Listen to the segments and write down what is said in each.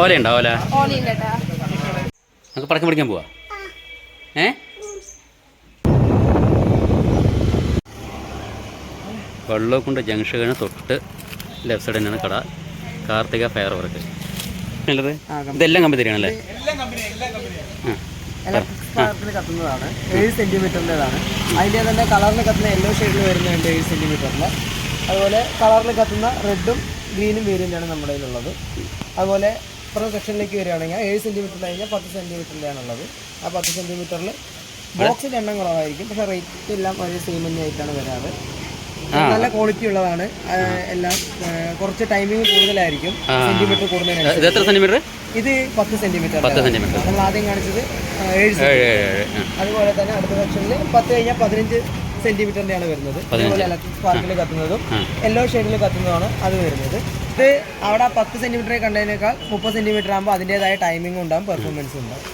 ഓല ഉണ്ടോ ഓല നമുക്ക് പടക്കം പിടിക്കാൻ പോവാ. ഏ? വെള്ളക്കുണ്ട് ജംഗ്ഷന് തൊട്ട് ലെഫ്റ്റ് സൈഡ് തന്നെയാണ് കട. കാർത്തിക ഫയർ വർക്ക് ഉള്ളത് ഇതെല്ലാം കമ്പനി തരികയാണല്ലേ ഇലക്ട്രിക് സ്പാർക്കിൽ കത്തുന്നതാണ്. ഏഴ് സെന്റിമീറ്ററിന്റെതാണ് അതിന്റെ തന്നെ കളറിൽ കത്തുന്ന യെല്ലോ ഷെയ്ഡിൽ വരുന്നുണ്ട് ഏഴ് സെന്റിമീറ്ററിൽ അതുപോലെ കളറിൽ കത്തുന്ന റെഡും ഗ്രീനും വേരിയന്റാണ് നമ്മുടെ കയ്യിലുള്ളത്. അതുപോലെ ഇപ്പുറം സെക്ഷനിലേക്ക് വരികയാണെങ്കിൽ ഏഴ് സെന്റിമീറ്ററിൽ കഴിഞ്ഞാൽ പത്ത് സെന്റിമീറ്ററിലാണുള്ളത് ആ പത്ത് സെന്റിമീറ്ററിൽ ബോക്സിന്റെ എണ്ണം കുറവായിരിക്കും. പക്ഷേ റേറ്റ് എല്ലാം ഒരേ സെയിം തന്നെയായിട്ടാണ് വരാറ്. നല്ല ക്വാളിറ്റി ഉള്ളതാണ്. എല്ലാം കുറച്ച് ടൈമിംഗ് കൂടുതലായിരിക്കും. സെന്റിമീറ്റർ കൂടുതലായിരിക്കും ഇത് എത്ര സെന്റിമീറ്റർ ഇത് പത്ത് സെന്റിമീറ്റർ പത്ത് സെന്റിമീറ്റർ നമ്മൾ ആദ്യം കാണിച്ചത് ഏഴ് സെന്റിമീറ്റർ. അതുപോലെ തന്നെ അടുത്ത സെക്ഷനിൽ പത്ത് കഴിഞ്ഞാൽ പതിനഞ്ച് സെന്റിമീറ്ററിന്റെയാണ് വരുന്നത്. അതുപോലെ ഇലക്ട്രിക് സ്പാർക്കിൽ കത്തുന്നതും യെല്ലോ ഷെയ്ഡിൽ കത്തുന്നതാണ് അത് വരുന്നത്. ഇത് അവിടെ പത്ത് സെന്റിമീറ്റർ കണ്ടതിനേക്കാൾ മുപ്പത് സെന്റിമീറ്റർ ആകുമ്പോൾ അതിന്റെതായ ടൈമിംഗ് ഉണ്ടാകും പെർഫോമൻസ് ഉണ്ടാകും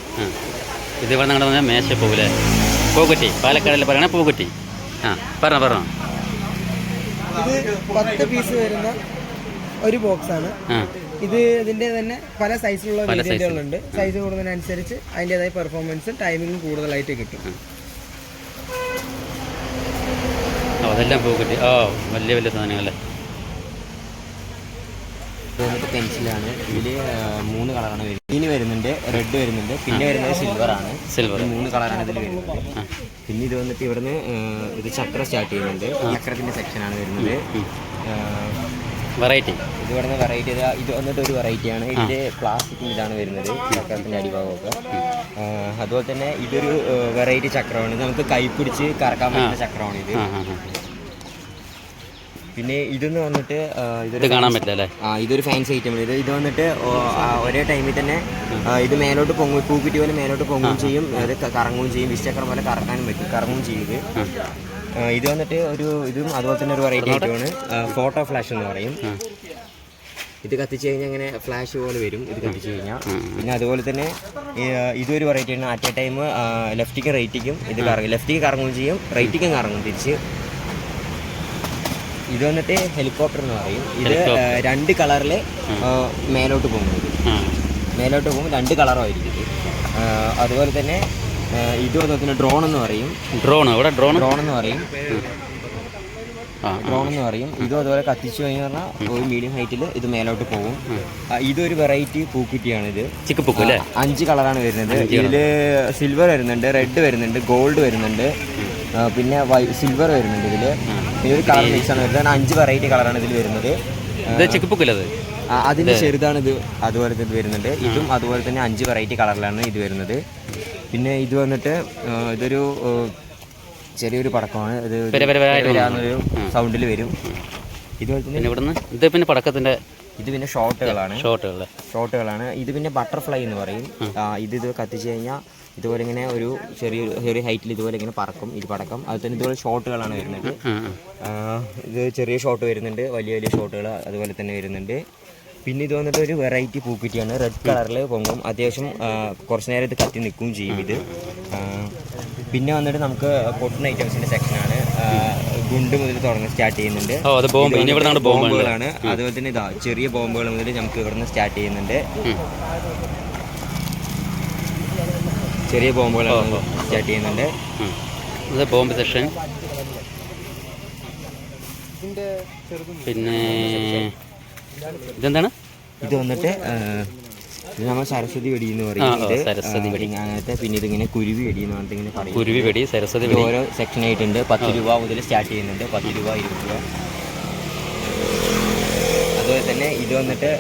ഇത് ഇവിടെ നിങ്ങളുടെ പറഞ്ഞാൽ മേശപ്പൂവിലെ പൂക്കുറ്റി പാലക്കാടിൽ പറയണ പൂക്കുറ്റി. ആ പറഞ്ഞോ പറഞ്ഞോ. ഇത് പത്ത് പീസ് വരുന്ന ഒരു ബോക്സ് ആണ്. ഇത് ഇതിന്റെ തന്നെ പല സൈസിലുള്ള വേരിയന്റുകളുണ്ട് സൈസ് കൂടുന്നതിനനുസരിച്ച് അതിന്റെതായ പെർഫോമൻസും ടൈമിങ്ങും കൂടുതലായിട്ട് കിട്ടും. അതെല്ലാം പൂക്കുറ്റി. ഓ വലിയ വലിയ സാധനങ്ങളല്ലേ. ഇത് വന്നിട്ട് പെൻസിലാണ്. ഇതിൽ മൂന്ന് കളറാണ് വരുന്നത്. ഗ്രീൻ വരുന്നുണ്ട് റെഡ് വരുന്നുണ്ട്. പിന്നെ വരുന്നത് സിൽവർ ആണ്. സിൽവർ മൂന്ന് കളറാണ് ഇതിൽ വരുന്നത്. പിന്നെ ഇത് വന്നിട്ട് ഇവിടുന്ന് ഇത് ചക്ര സ്റ്റാർട്ട് ചെയ്യുന്നുണ്ട്. ചക്രത്തിന്റെ സെക്ഷനാണ് വരുന്നത്. വെറൈറ്റി ഇത് ഇവിടുന്ന് വെറൈറ്റി ഇത് വന്നിട്ട് ഒരു വെറൈറ്റിയാണ് ഇതിന്റെ പ്ലാസ്റ്റിക്കിന്റെ ഇതാണ് വരുന്നത്. ചക്രത്തിന്റെ അടിഭാഗമൊക്കെ. അതുപോലെ തന്നെ ഇതൊരു വെറൈറ്റി ചക്രമാണ്. നമുക്ക് കൈപ്പിടിച്ച് കറക്കാൻ പറ്റുന്ന ചക്രമാണ് ഇത് പിന്നെ ഇതെന്ന് വന്നിട്ട് ഇതൊരു കാണാൻ പറ്റില്ല അല്ലേ? ആ ഇതൊരു ഫാൻസി ഐറ്റം ഇത്. ഇത് വന്നിട്ട് ഒരേ ടൈമിൽ തന്നെ ഇത് മേലോട്ട് പൊങ്ങും പൂക്കുറ്റി പോലെ മേലോട്ട് പൊങ്ങുകയും ചെയ്യും. അത് കറങ്ങുകയും ചെയ്യും. വിശ്ചക്രം പോലെ കറക്കാനും പറ്റും കറങ്ങുകയും ചെയ്യും ഇത്. ഇത് വന്നിട്ട് ഒരു ഇതും അതുപോലെ തന്നെ ഒരു വെറൈറ്റി ഐറ്റമാണ് ഫോട്ടോ ഫ്ലാഷ് എന്ന് പറയും. ഇത് കത്തിച്ച് കഴിഞ്ഞാൽ ഇങ്ങനെ ഫ്ലാഷ് പോലെ വരും. ഇത് കത്തിച്ച് കഴിഞ്ഞാൽ പിന്നെ അതുപോലെ തന്നെ ഇതൊരു വെറൈറ്റി ആണ്. അറ്റ് എ ടൈം ലെഫ്റ്റിക്കും റൈറ്റിക്കും ഇത് കറങ്ങും. ലെഫ്റ്റിക്ക് കറങ്ങുകയും ചെയ്യും റൈറ്റിക്കും കറങ്ങും. തിരിച്ച് ഇത് വന്നിട്ട് ഹെലികോപ്റ്റർ എന്ന് പറയും. ഇത് രണ്ട് കളറിൽ മേലോട്ട് പോകും ഇത് ആ. മേലോട്ട് പോകുമ്പോൾ രണ്ട് കളറായിരിക്കും അതുപോലെ തന്നെ ഇത് വന്നിട്ട് ഡ്രോൺ എന്ന് പറയും. ഡ്രോൺ ഇവിടെ ഡ്രോൺ ഡ്രോൺ എന്ന് പറയും. ഡ്രോൺ എന്ന് പറയും. ഇതും അതുപോലെ കത്തിച്ചു കഴിഞ്ഞു പറഞ്ഞാൽ ഒരു മീഡിയം ഹൈറ്റിൽ ഇത് മേലോട്ട് പോകും. ഇതൊരു വെറൈറ്റി പൂക്കുറ്റിയാണ് ഇത്. ചിക്കപ്പൂക്കു അല്ലേ? അഞ്ച് കളറാണ് വരുന്നത്. ഇതിൽ സിൽവർ വരുന്നുണ്ട് റെഡ് വരുന്നുണ്ട് ഗോൾഡ് വരുന്നുണ്ട്. പിന്നെ സിൽവർ വരുന്നുണ്ട് ഇതിൽ പിന്നെ ഒരു കളർ മിക്സ് ആണ്. വരുന്നത് അഞ്ച് വെറൈറ്റി കളറാണ് ഇതിൽ വരുന്നത്. ഇത് ചെറുതാണ് ഇത്. അതുപോലെ ഇത് വരുന്നുണ്ട്. ഇതും അതുപോലെ തന്നെ അഞ്ച് വെറൈറ്റി കളറിലാണ് ഇത് വരുന്നത്. പിന്നെ ഇത് വന്നിട്ട് ഇതൊരു ചെറിയൊരു പടക്കമാണ്. ഇത് ഒരു സൗണ്ടിൽ വരും. ഇതുപോലെ തന്നെ ഇവിടുന്ന്? ഇത് പിന്നെ പടക്കത്തിന്റെ ഇത് പിന്നെ ഷോട്ടുകളാണ് ഷോട്ടുകളല്ലേ ഷോട്ടുകളാണ് ഇത് പിന്നെ ബട്ടർഫ്ലൈ എന്ന് പറയും. ഇത് ഇത് കത്തിച്ചു കഴിഞ്ഞാൽ ഇതുപോലെ ഇങ്ങനെ ഒരു ചെറിയ ചെറിയ ഹൈറ്റിൽ ഇതുപോലെ ഇങ്ങനെ പറക്കും ഇത് പടക്കം അത് തന്നെ ഇതുപോലെ ഷോട്ടുകളാണ് വരുന്നത്. ഇത് ചെറിയ ഷോട്ട് വരുന്നുണ്ട്. വലിയ വലിയ ഷോട്ടുകൾ അതുപോലെ തന്നെ വരുന്നുണ്ട്. പിന്നെ ഇത് വന്നിട്ട് ഒരു വെറൈറ്റി പൂക്കുറ്റിയാണ്. റെഡ് കളറിൽ പൊങ്ങും. അത്യാവശ്യം കുറച്ച് നേരം ഇത് കത്തി നിൽക്കുകയും ചെയ്യും ഇത്. പിന്നെ വന്നിട്ട് നമുക്ക് പൊട്ടുന്ന ഐറ്റംസിന്റെ സെക്ഷനാണ് ഗുണ്ട് മുതൽ തുടങ്ങി സ്റ്റാർട്ട് ചെയ്യുന്നുണ്ട്. ബോംബുകളാണ്. അതുപോലെ തന്നെ ഇതാ ചെറിയ ബോംബുകൾ മുതൽ നമുക്ക് ഇവിടുന്ന് സ്റ്റാർട്ട് ചെയ്യുന്നുണ്ട്. ചെറിയ ബോംബുകളാണ് സ്റ്റാർട്ട് ചെയ്യുന്നുണ്ട്. ഇത് ബോംബ് സെക്ഷൻ. പിന്നെ ഇതെന്താണ്? ഇത് വന്നിട്ട് ഇത് നമ്മൾ സരസ്വതി വെടി എന്ന് പറയും സരസ്വതി ആ, അങ്ങനത്തെ പിന്നെ ഇതിങ്ങനെ കുരുവി വെടി എന്ന് പറഞ്ഞിട്ട് ഇങ്ങനെ പറയും കുരുവി വെടി സരസ്വതി വെടി. ഓരോ സെക്ഷൻ ആയിട്ടുണ്ട്. പത്ത് രൂപ മുതൽ സ്റ്റാർട്ട് ചെയ്യുന്നുണ്ട്. പത്ത് രൂപ ഇരുപത് രൂപ. അതുപോലെ തന്നെ ഇത് വന്നിട്ട്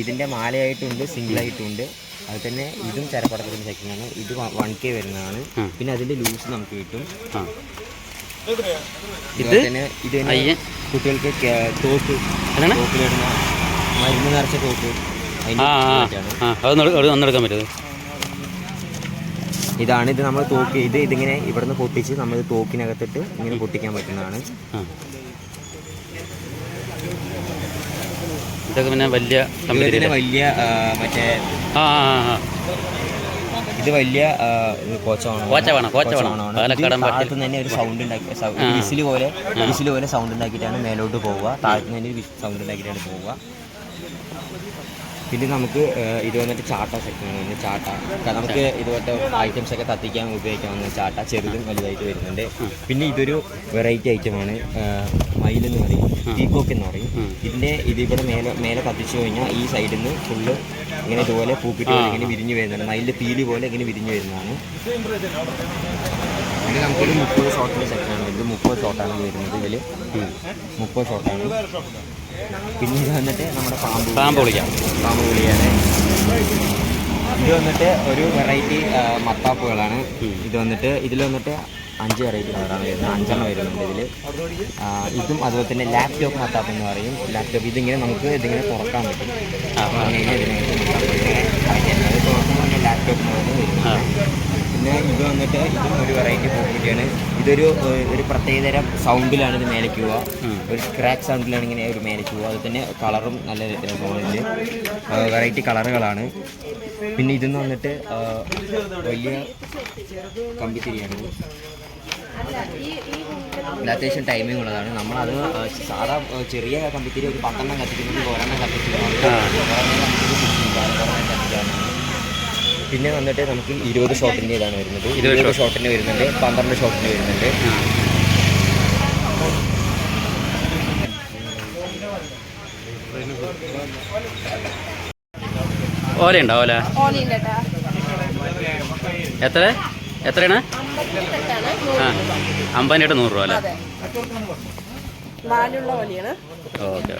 ഇതിന്റെ മാലയായിട്ടുണ്ട് സിംഗിൾ ആയിട്ടുണ്ട് അത് തന്നെ ഇതും ചരപ്പടക്കത്തിന്റെ ആണ്. ഇത് വൺ കെ വരുന്നതാണ്. പിന്നെ അതിന്റെ ലൂസ് നമുക്ക് കിട്ടും. ഇത്? കുട്ടികൾക്ക് തോക്ക് തോക്കിലിടുന്ന മരുന്ന് നിറച്ച തോക്ക് ഒന്നെടുക്കാൻ ഇതാണ് ഇത് നമ്മൾ തോക്ക് ഇത് ഇതിങ്ങനെ ഇവിടുന്ന് പൊട്ടിച്ച് നമ്മൾ തോക്കിനകത്തിട്ട് ഇങ്ങനെ പൊട്ടിക്കാൻ പറ്റുന്നതാണ് ആ ഇതൊക്കെ പിന്നെ വലിയ വലിയ മറ്റേ ആ ഇത് വലിയ. പാലക്കാടൻ തന്നെ ഒരു സൗണ്ട് ഉണ്ടാക്കി വിസിൽ പോലെ വിസിൽ പോലെ സൗണ്ട് ഉണ്ടാക്കിയിട്ടാണ് മേലോട്ട് പോവുക. താഴത്തു തന്നെ ഒരു സൗണ്ട് ഉണ്ടാക്കിയിട്ടാണ് പോവുക. പിന്നെ നമുക്ക് ഇത് വന്നിട്ട് ചാട്ട സെക്ഷനാണ് വരുന്നത്. ചാട്ട. നമുക്ക് ഇതുപോലത്തെ ഐറ്റംസ് ഒക്കെ കത്തിക്കാൻ ഉപയോഗിക്കാവുന്ന ചാട്ട ചെറുതും വലുതായിട്ട് വരുന്നുണ്ട്. പിന്നെ ഇതൊരു വെറൈറ്റി ഐറ്റമാണ് മയിൽ എന്ന് പറയും. പീക്കോക്ക് എന്ന് പറയും. ഇതിന്റെ ഇത് ഇവിടെ മേലെ മേലെ കത്തിച്ചു കഴിഞ്ഞാൽ ഈ സൈഡിൽ നിന്ന് ഫുള്ള് ഇങ്ങനെ ഇതുപോലെ പൂക്കിട്ട് ഇങ്ങനെ വിരിഞ്ഞ് വരുന്നുണ്ട് മയിലിന്റെ പീലി പോലെ ഇങ്ങനെ വിരിഞ്ഞ് വരുന്നതാണ്. ഇത് നമുക്കൊരു മുപ്പത് ഷോട്ടിന്റെ സെക്ഷനാണ് ഇത് മുപ്പത് ഷോട്ടാണ് വരുന്നത് ഇതിൽ മുപ്പത് ഷോട്ടാണ് പിന്നെ ഇത് വന്നിട്ട് നമ്മുടെ പാമ്പ് പാമ്പ് വിളിക്കാം പാമ്പ് വിളിയാണ് ഇത് വന്നിട്ട് ഒരു വെറൈറ്റി മത്താപ്പുകളാണ്. ഇത് വന്നിട്ട് ഇതിൽ വന്നിട്ട് അഞ്ച് വെറൈറ്റി കളറാണ് വരുന്നത്. അഞ്ചെണ്ണം വരുന്നുണ്ട് ഇതിൽ ഇതും അതുപോലെ തന്നെ ലാപ്ടോപ്പ് മത്താപ്പ് എന്ന് പറയും. ലാപ്ടോപ്പ് ഇതിങ്ങനെ നമുക്ക് ഇതിങ്ങനെ തുറക്കാൻ പറ്റും. തുറക്കുമ്പോൾ ലാപ്ടോപ്പ് പിന്നെ ഇത് വന്നിട്ട് ഇതും ഒരു വെറൈറ്റി പൂക്കുറ്റിയാണ് ഇതൊരു ഒരു പ്രത്യേകതരം സൗണ്ടിലാണ് ഇത് മേലേക്ക് പോവുക. ഒരു സ്ക്രാച്ച് സൗണ്ടിലാണ് ഇങ്ങനെ ഒരു മേലേക്ക് പോവുക. അത് തന്നെ കളറും നല്ല രീതിയിൽ വെറൈറ്റി കളറുകളാണ് പിന്നെ ഇതെന്ന് വന്നിട്ട് വലിയ കമ്പിത്തിരിയാണ്. അത്യാവശ്യം ടൈമിംഗ് ഉള്ളതാണ്. നമ്മളത് സാധാ ചെറിയ കമ്പിത്തിരി ഒരു പത്തെണ്ണം കത്തിക്കുന്നത് ഒരെണ്ണം കത്തിക്കുന്നത് പിന്നെ വന്നിട്ട് നമുക്ക് ഇരുപത് ഷോട്ടിന്റെ ഇതാണ് വരുന്നത്. ഇരുപത് ഷോട്ടിന് വരുന്നുണ്ട് പന്ത്രണ്ട് ഷോട്ടിന് വരുന്നുണ്ട്. ഓല? ഉണ്ടോ ഓല എത്ര? എത്രയാണ്? ആ അമ്പതിനായിട്ട് നൂറ് രൂപ അല്ലേ? ഓക്കെ.